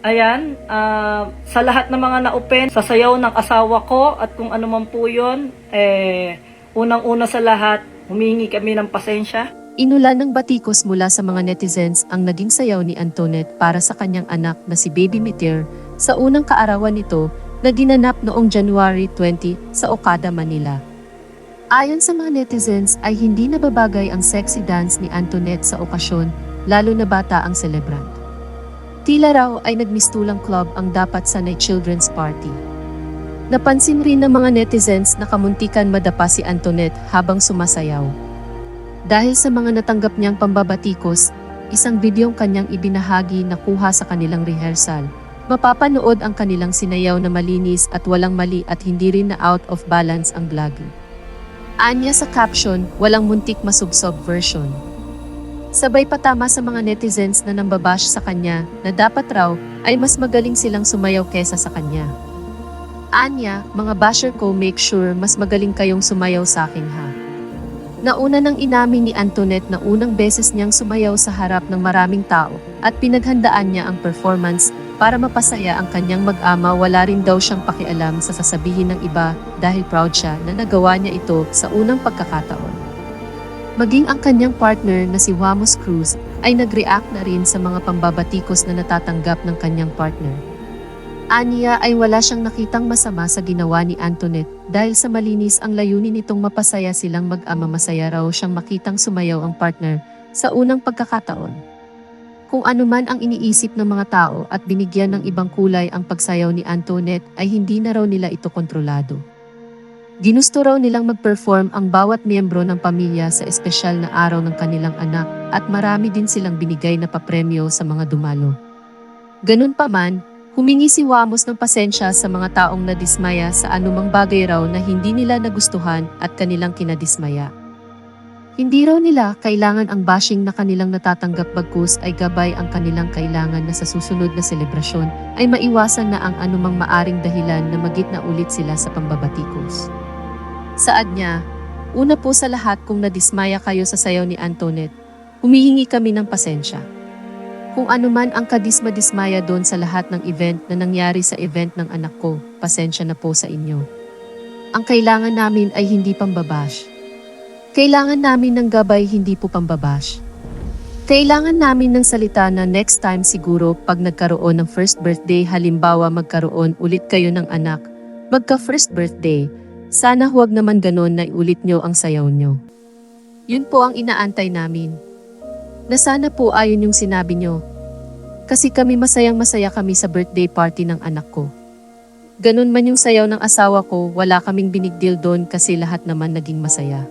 Ayan, ah, sa lahat ng mga na-open, sa sayaw ng asawa ko at kung ano man po yun, eh, unang-una sa lahat, humingi kami ng pasensya. Inulan ng batikos mula sa mga netizens ang naging sayaw ni Antoinette para sa kanyang anak na si Baby Meteor sa unang kaarawan nito na ginanap noong January 20 sa Okada, Manila. Ayon sa mga netizens ay hindi nababagay ang sexy dance ni Antoinette sa okasyon, lalo na bata ang celebrant. Tila raw ay nagmistulang club ang dapat sanay children's party. Napansin rin ng mga netizens na kamuntikan madapa si Antoinette habang sumasayaw. Dahil sa mga natanggap niyang pambabatikos, isang bidyong kanyang ibinahagi na kuha sa kanilang rehearsal. Mapapanood ang kanilang sinayaw na malinis at walang mali at hindi rin na out of balance ang vlogging. Anya sa caption, walang muntik masubsob version. Sabay patama sa mga netizens na nambabash sa kanya na dapat raw ay mas magaling silang sumayaw kesa sa kanya. Anya, mga basher ko make sure mas magaling kayong sumayaw sa akin ha. Nauna nang inamin ni Antoinette na unang beses niyang sumayaw sa harap ng maraming tao at pinaghandaan niya ang performance para mapasaya ang kanyang mag-ama wala rin daw siyang pakialam sa sasabihin ng iba dahil proud siya na nagawa niya ito sa unang pagkakataon. Maging ang kanyang partner na si Wamos Cruz ay nag-react na rin sa mga pambabatikos na natatanggap ng kanyang partner. Aniya ay wala siyang nakitang masama sa ginawa ni Antoinette dahil sa malinis ang layunin nitong mapasaya silang mag-ama masaya raw siyang makitang sumayaw ang partner sa unang pagkakataon. Kung ano man ang iniisip ng mga tao at binigyan ng ibang kulay ang pagsayaw ni Antoinette ay hindi na raw nila ito kontrolado. Ginusto raw nilang mag-perform ang bawat miyembro ng pamilya sa espesyal na araw ng kanilang anak at marami din silang binigay na papremyo sa mga dumalo. Ganun pa man, humingi si Wamos ng pasensya sa mga taong nadismaya sa anumang bagay raw na hindi nila nagustuhan at kanilang kinadismaya. Hindi raw nila kailangan ang bashing na kanilang natatanggap bagkus ay gabay ang kanilang kailangan na sa susunod na selebrasyon ay maiwasan na ang anumang maaring dahilan na magit na ulit sila sa pambabatikos. Saad niya, una po sa lahat kung nadismaya kayo sa sayaw ni Antoinette, humihingi kami ng pasensya. Kung ano man ang kadisma-dismaya doon sa lahat ng event na nangyari sa event ng anak ko, pasensya na po sa inyo. Ang kailangan namin ay hindi pambabash. Kailangan namin ng gabay hindi po pambabash. Kailangan namin ng salita na next time siguro pag nagkaroon ng first birthday halimbawa magkaroon ulit kayo ng anak, magka first birthday, sana huwag naman ganon na iulit nyo ang sayaw nyo. Yun po ang inaantay namin. Na sana po ayon yung sinabi nyo. Kasi kami masayang masaya kami sa birthday party ng anak ko. Ganun man yung sayaw ng asawa ko, wala kaming binigdil doon kasi lahat naman naging masaya.